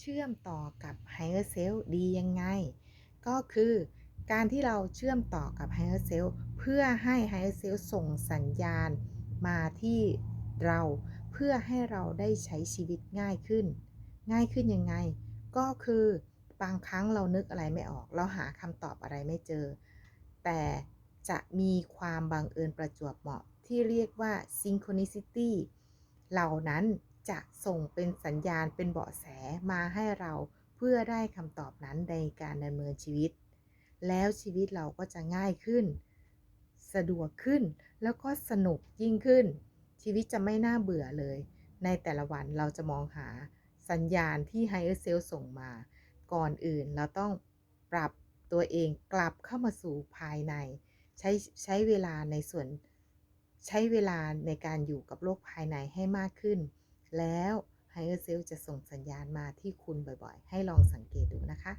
เชื่อมต่อกับ Higher Self ดียังไง ก็คือการที่เราเชื่อมต่อกับ Higher Self เพื่อให้ Higher Self ส่งสัญญาณมาที่เรา เพื่อให้เราได้ใช้ชีวิตง่ายขึ้น ง่ายขึ้นยังไง ก็คือบางครั้งเรานึกอะไรไม่ออก เราหาคำตอบอะไรไม่เจอ แต่จะมีความบังเอิญประจวบเหมาะที่เรียกว่า synchronicity เหล่านั้น จะส่งเป็นสัญญาณเป็นเบาะแสมาให้เราเพื่อได้คำตอบนั้นในการดำเนินชีวิต แล้วชีวิตเราก็จะง่ายขึ้น สะดวกขึ้นแล้วก็สนุกยิ่งขึ้น ชีวิตจะไม่น่าเบื่อเลย ในแต่ละวันเราจะมองหาสัญญาณที่ Higher Self ส่งมา ก่อนอื่นเราต้องปรับตัวเองกลับเข้ามาสู่ภายใน ใช้ใช้เวลาในส่วนใช้เวลาในการอยู่กับโลกภายในให้มากขึ้น แล้วไฮเออร์เซลจะส่งสัญญาณมาที่คุณบ่อยๆ ให้ลองสังเกตดูนะคะ